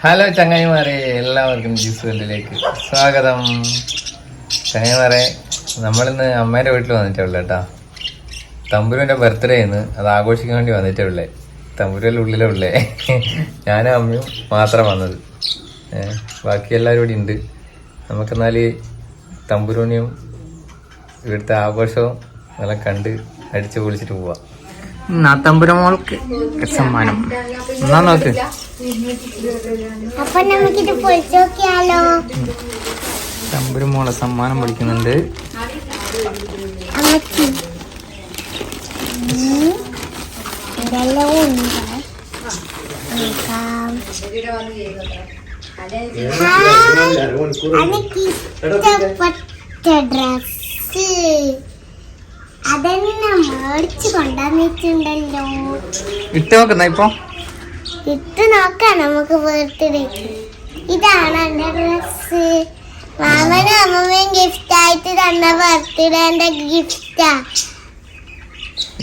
Hello ചങ്ങായിമാരെ എല്ലാവർക്കും juice വേൾഡിലേക്ക് സ്വാഗതം. ചങ്ങായിമാരെ നമ്മളിന്ന് അമ്മേന്റെ വീട്ടിൽ വന്നിട്ടുള്ള കേട്ടാ. തമ്പുരുവിന്റെ ബർത്ത്ഡേ ഇന്ന്. അത് ആഘോഷിക്കാൻ വേണ്ടി വന്നിട്ടുള്ളേ തമ്പുരുവിന്റെ ഉള്ളിലെ ഉള്ളേ. ഞാനും അമ്മയും മാത്രം വന്നത്. ബാക്കി എല്ലാവരും ഇവിടെ ഉണ്ട്. നമുക്കെന്നാൽ തമ്പുരുവിനെയും ഇവിടുത്തെ ആഘോഷവും എല്ലാം കണ്ട് അടിച്ചു പൊളിച്ചിട്ട് പോവാം. തമ്പുരമോൾക്ക് സമ്മാനം. എന്നാ നോക്ക്? അപ്പൊ നമുക്കിത് പൊളിച്ചു നോക്കിയാലോ തമ്പുരമോളെ സമ്മാനം പഠിക്കുന്നുണ്ട്. അമ്മച്ചി. ഉം. ഇതെല്ലാം ഉണ്ട്. നോക്കാം. ഹായ്. എനിക്ക് ഇഷ്ടപ്പെട്ട ഡ്രസ് അതെന്നെ മേടിച്ചു കൊണ്ടുവന്നിട്ടുണ്ടല്ലോ ഇട്ട് നോക്കുന്ന ഇപ്പൊ. ഇട്ട് നോക്കാം നമുക്ക് ബർത്ത്ഡേക്ക് ഇതാണ് എന്റെ ഡ്രസ് മാമനും അമ്മമ്മയും ഗിഫ്റ്റ് ആയിട്ട് തന്ന ബർത്ത്ഡേന്റെ ഗിഫ്റ്റാ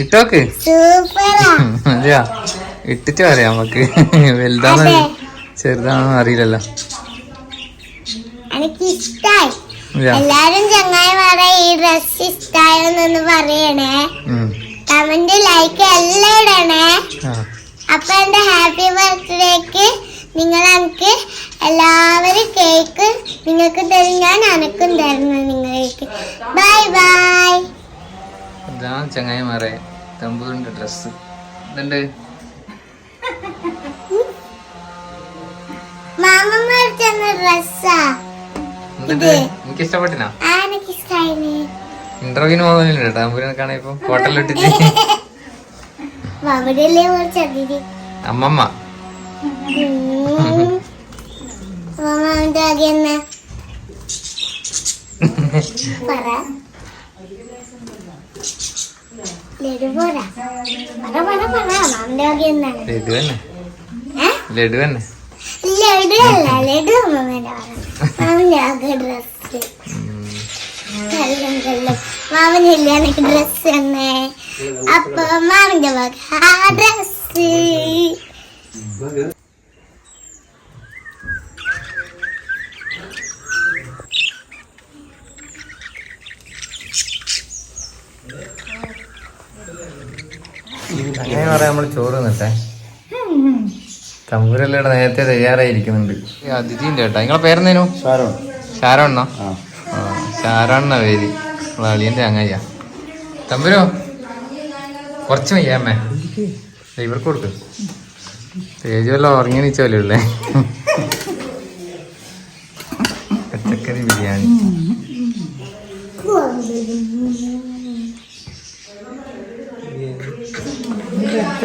ഇട്ടോക്ക് സൂപ്പറാ. അതെയാ? ഇട്ടിട്ട് പറയാം നമുക്ക്. വലുതാണോ? ചെറുതാണോ അറിയില്ലല്ലോ. എനിക്ക് ഇഷ്ടായി. എല്ലാരും ചങ്ങായിമാരെ ഈ ഡ്രസ് ഇഷ്ടായോന്നൊന്ന് പറയണേ. കമന്റ് ലൈക്ക് എല്ലാം ഇടണേ. അപ്പൊ എന്റെ ഹാപ്പി ബർത്ത്ഡേക്ക് നിങ്ങൾ എനിക്ക് എല്ലാവരും കേക്ക് നിങ്ങൾക്ക് തരും ഞാൻ എനക്കും തരുന്നു നിങ്ങൾക്ക്. ബൈ ബൈ ഇതാണ് ചങ്ങായിമാരെ തമ്പൂരിന്റെ ഡ്രസ് ഇതുണ്ട് മാമ മേടിച്ചെന്ന ഡ്രസ്സാ എനിക്ക് ഇഷ്ടപ്പെട്ടിനാ ആ എനിക്ക് ഇഷ്ടായിന് ഇന്റർവ്യൂവിന് പോകുന്നില്ല തമ്പൂരിനെ കാണാൻ ഇപ്പൊ ഹോട്ടലിലിട്ടിട്ട് മാമനല്ലേ മേടിച്ചതിന് അമ്മമ്മ. ലഡു തന്നെ. ലഡു തന്നെ. ലഡു അല്ല ലഡു അമ്മമ്മേന്റെ പറ. മാമിന്റെ ആകെ ഡ്രസ് മാമനില്ല എനിക്ക് അപ്പൊ മാമിന്റെ വക ഡ്രസ് അങ്ങനെ പറയാം നമ്മൾ ചോറ് നിട്ടെ തമ്പുരല്ലയുടെ നേരത്തെ തയ്യാറായിരിക്കുന്നുണ്ട്. ഈ അതിഥിന്റെ കേട്ടോ. നിങ്ങളെ പേരെന്തേനു? ഷാരോണ്ണോ ആ. ഷാരോണ്ണ പേര്. അളിയന്റെ അളിയന്റെ അങ്ങയ്യ തമ്പുരോ? കുറച്ച് വയ്യാമ്മേ ദേ ഇവർക്ക് കൊടുക്ക്. തേജു വല്ല ഉറങ്ങി നിച്ചോലേ ഉള്ളേ? പച്ചക്കറി ബിരിയാണി.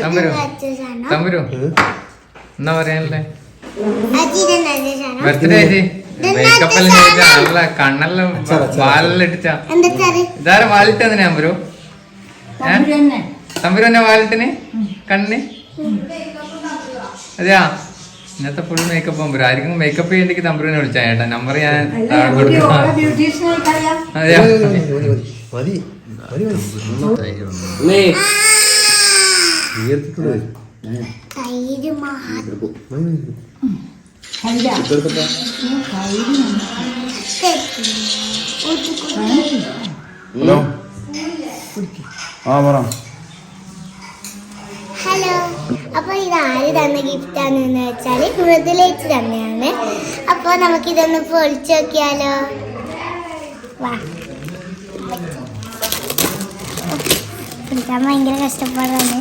തമ്പുരോ? തമ്പുരു? എന്നാ പറയാനല്ലേ ബർത്ത്ഡേ ആയിട്ട് മേക്കപ്പ് എല്ലാം ചെയ്തിട്ട് നല്ല കണ്ണെല്ലാം വാലെല്ലാം കറി ഇതാരെ വാലിട്ട് തന്നെ തമ്പുരു എന്നെ വാലിട്ടിന്? കണ്ണിന്? അതെയാ? ഇന്നത്തെ ഫുൾ മേക്കപ്പ് തമ്പുരു ആർക്കും മേക്കപ്പ് ചെയ്യണ്ടെങ്കിൽ തമ്പുരനെ വിളിച്ചാ. ചേട്ടാ നമ്പർ ഞാൻ അതെയാ? മതി മാത്രം ഹലോ. ആ പറ. ഹലോ. അപ്പൊ ഇത് ആര് തന്ന ഗിഫ്റ്റ് ആണെന്ന് വെച്ചാൽ മൃദുലേച്ച് തന്നെയാണ്. അപ്പൊ നമുക്കിതൊന്ന് പൊളിച്ചു നോക്കിയാലോ? വാ. പിടിക്കാൻ ഭയങ്കര കഷ്ടപ്പാടാണ്.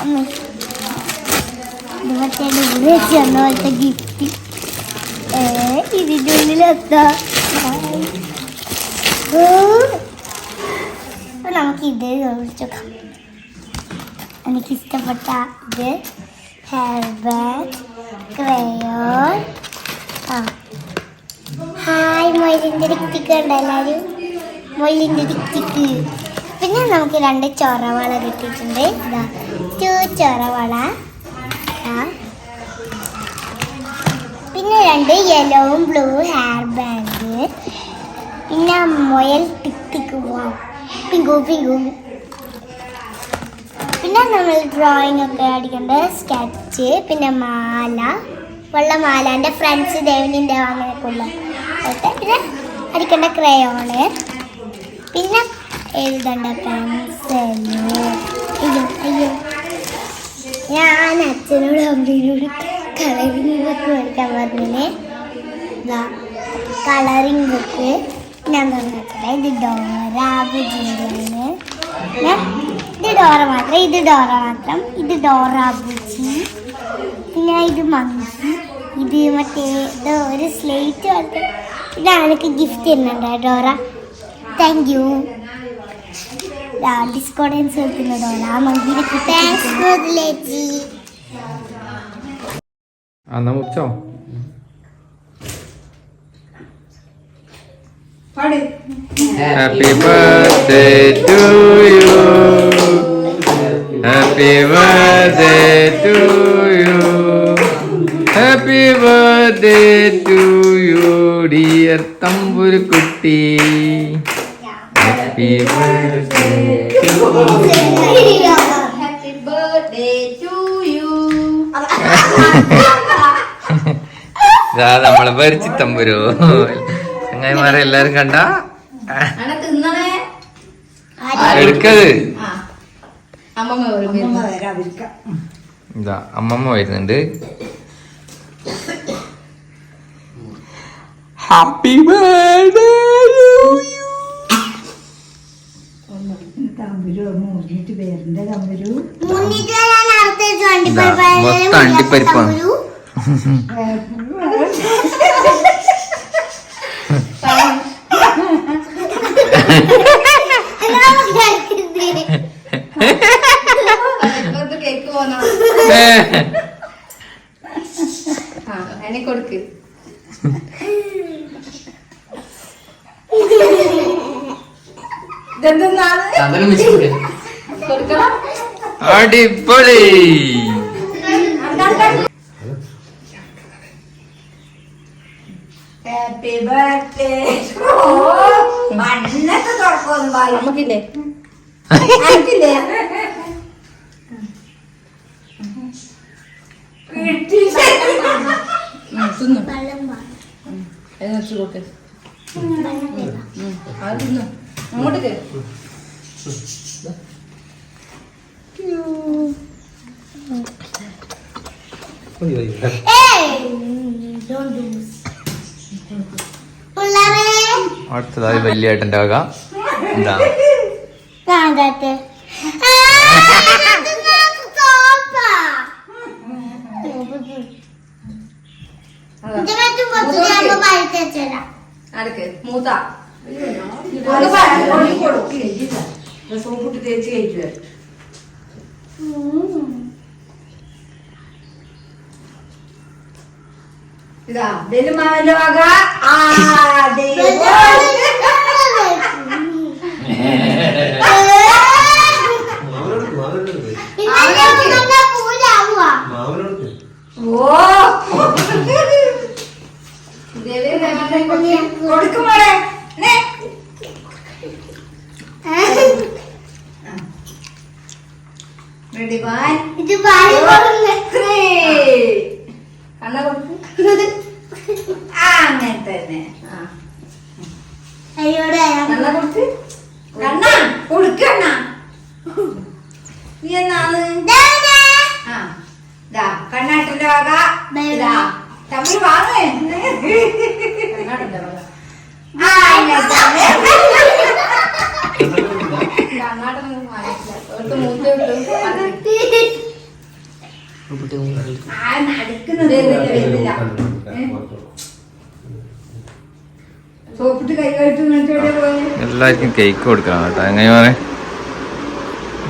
അമ്മ. മറ്റേ വെച്ച് തന്ന പോലത്തെ ഗിഫ്റ്റ്. ഏ ഇതിന്റെ ഉള്ളിലെത്താ നമുക്ക് ഇത് ചോദിച്ചോക്കാം നോക്കാം. എനിക്ക് ഇഷ്ടപ്പെട്ട ഇത് ഹെയർ ബാഗ് ക്രയോൺ. ആ. ഹായ് മൊയിലിന്റെ ടിക്ക് ഉണ്ട് എല്ലാവരും? മൊയിലിന്റെ ടിക്ക് പിന്നെ നമുക്ക് രണ്ട് ചൊറവള കിട്ടിയിട്ടുണ്ട്. ഇതാ ടു ചൊറവള. പിന്നെ രണ്ട് യെല്ലോവും ബ്ലൂ ഹെയർ ബാൻഡ് പിന്നെ മുയൽ പോവാം. പിങ്കു പിങ്കു. പിന്നെ നമ്മൾ ഡ്രോയിങ് ഒക്കെ അടിക്കേണ്ട സ്കെച്ച് പിന്നെ മാല. വെള്ള മാല എന്റെ ഫ്രണ്ട്സ് ദേവനിന്റെ അങ്ങനെയൊക്കെ ഉള്ള പിന്നെ അടിക്കേണ്ട ക്രയോണ് പിന്നെ എഴുതേണ്ട പെൻസിൽ അയ്യോ അയ്യോ. ഞാൻ അച്ഛനോട് അമ്മയോട് കളറിംഗ് ബുക്ക് മേടിക്കാൻ പറഞ്ഞില്ലേ? കളറിംഗ് ബുക്ക് ഞാൻ പറഞ്ഞേ ഇത് ഡോറ ബുജിയാണ് ഇത് ഡോറ മാത്രം ഇത് ഡോറ മാത്രം ഇത് ഡോറ ബുജി പിന്നെ ഇത് മങ്കി ഇത് മറ്റേ ഇത് ഒരു സ്ലേറ്റ് പോലത്തെ. ഇതാണ് എനിക്ക് ഗിഫ്റ്റ് തരുന്നുണ്ട് ഡോറ താങ്ക് യു ഡിസ്കോഡൻസ് വെക്കുന്ന ഡോറ ആ മങ്കിനെ thanks for the Happy birthday to happy birthday to you happy birthday to you happy birthday to you dear birthday to happy birthday Happy birthday to you. ഇതാ നമ്മളെ പരിചിത്തം തമ്പുരു ചങ്ങായിമാരെ എല്ലാരും കണ്ട? എടുക്കത്? ആ അമ്മമ്മ ഒരു ഇതാ അമ്മമ്മ വരുന്നുണ്ട്. ഹാപ്പി ബർത്ത്ഡേ മുന്നിട്ട് ഞാൻ അടുത്ത ഇതാ, മൊത്തം അണ്ടിപ്പരിപ്പാണ്. കേക്ക് പോന്ന കൊടുക്ക്. അടിപൊളി. ഹാപ്പി ബർത്ത്ഡേ മണ്ണൊക്കെ തുറക്കൊന്നും നമുക്കില്ലേ? നമുക്കില്ലേ? അങ്ങോട്ട് അടുത്തതായി വലിയ ഏട്ടന്റെ വക. എന്താ കാണട്ടെ അടുക്ക് മൂത്ത. സോപ്പിട്ട് തേച്ച് കഴിക്കുക ഇതാ ബെലുമാവന്റെ വക. ആ റെഡി വൺ ഇത് ത്രീ കണ്ണ കൊടുക്ക്. ആ അങ്ങനെ തന്നെ. കണ്ണ കൊടുക്ക്. കണ്ണ കൊടുക്കണ്ണ നീ എന്നാണ്? ആ. ദാ കണ്ണാട്ടിന്റെ വക. ഇതാ തമ്മിൽ വാങ്ങേ. കണ്ണാട്ടിന്റെ വക. ആ കർണാടകം എല്ലാവർക്കും കേക്ക് കൊടുക്കണം കേട്ടോ. എങ്ങനെ പറയാ?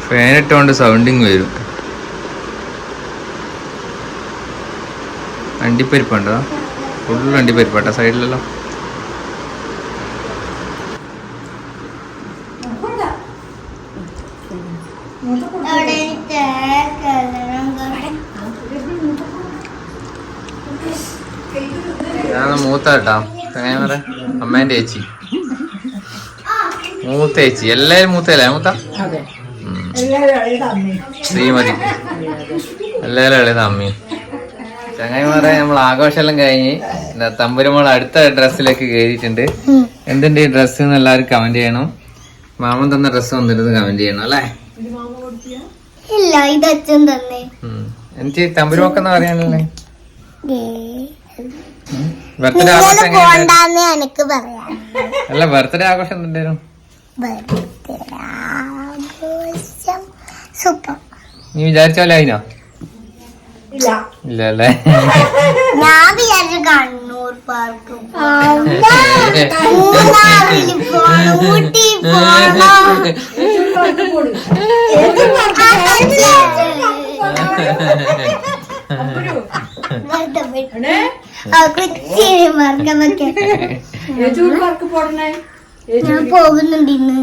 ഫാൻ ഇട്ടുകൊണ്ട് സൗണ്ടിങ് വരും. അണ്ടിപ്പരിപ്പുണ്ടോ? ഫുൾ അണ്ടിപ്പരിപ്പാട്ടോ? സൈഡിലെല്ലാം ഞാൻ മൂത്ത കേട്ടോ എങ്ങനെ പറയാ? അമ്മേന്റെ ചേച്ചി. മൂത്ത ചേച്ചി. എല്ലാരും മൂത്തല്ലേ മൂത്ത? ശ്രീമതി. എല്ലാരും ഇളയത് അമ്മയും. ചങ്ങായിമാരെ നമ്മൾ ആഘോഷമെല്ലാം കഴിഞ്ഞ് തമ്പുരമോൾ അടുത്ത ഡ്രസ്സിലേക്ക് കയറിയിട്ടുണ്ട്. എന്തുണ്ട് എന്തിന്റെ ഈ ഡ്രസ്സ് എന്ന് എല്ലാവരും കമന്റ് ചെയ്യണം. മാമൻ തന്ന ഡ്രസ്സ് വന്നിരുന്നത് കമന്റ് ചെയ്യണം അല്ലേ? ഇല്ല ഇത് അച്ഛൻ തന്നെ. ഉം. എനിക്ക് തമ്പുരുമൊക്കെന്ന് പറയാനല്ലേ. ബർത്ത്ഡേ ആഘോഷം എങ്ങനെയുണ്ടായിരുന്നു? പോണ്ടാന്ന് എനിക്ക് പറയാം. അല്ല ബർത്ത്ഡേ ആഘോഷം എന്തുണ്ടായിരുന്നു? ബർത്ത്ഡേ ആഘോഷം സൂപ്പർ. നീ വിചാരിച്ച പോലെ ആയിനോ? ഇല്ല. ഇല്ല അല്ലേ ഞാൻ വിചാരിച്ചു കണ്ണൂർ പാർക്ക് മൂന്നാറിൽ പോണം ഊട്ടി പോണം. മറക്കമൊക്കെ പാർക്ക് പോടണേ ഞാൻ പോകുന്നുണ്ട് ഇന്ന്.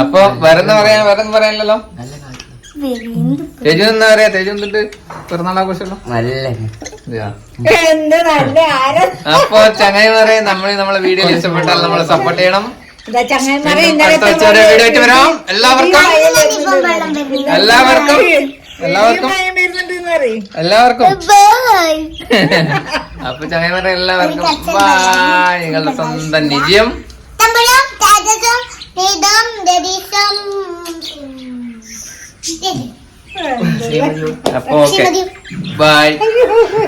അപ്പൊ വരുന്ന പറയാൻ വരുന്ന പറയാനല്ലോ തേജു എന്നാ പറയാ? തേജു എന്നിട്ട്. എന്ത് നല്ല ആരോ? അപ്പൊ ചങ്ങായി പറയാൻ നമ്മൾ നമ്മളെ വീഡിയോ ഇഷ്ടപ്പെട്ടാൽ നമ്മളെ സപ്പോർട്ട് ചെയ്യണം. എല്ലാവർക്കും എല്ലാവർക്കും എല്ലാവർക്കും എല്ലാവർക്കും എല്ലാവർക്കും. ബൈ അപ്പൊ ചങ്ങായിമാരെ എല്ലാവർക്കും ബൈ നിങ്ങളുടെ സ്വന്തം നിജ്യം അപ്പൊ okay. Bye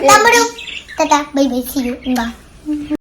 തമ്പുരം tata bye bye see you. Bye.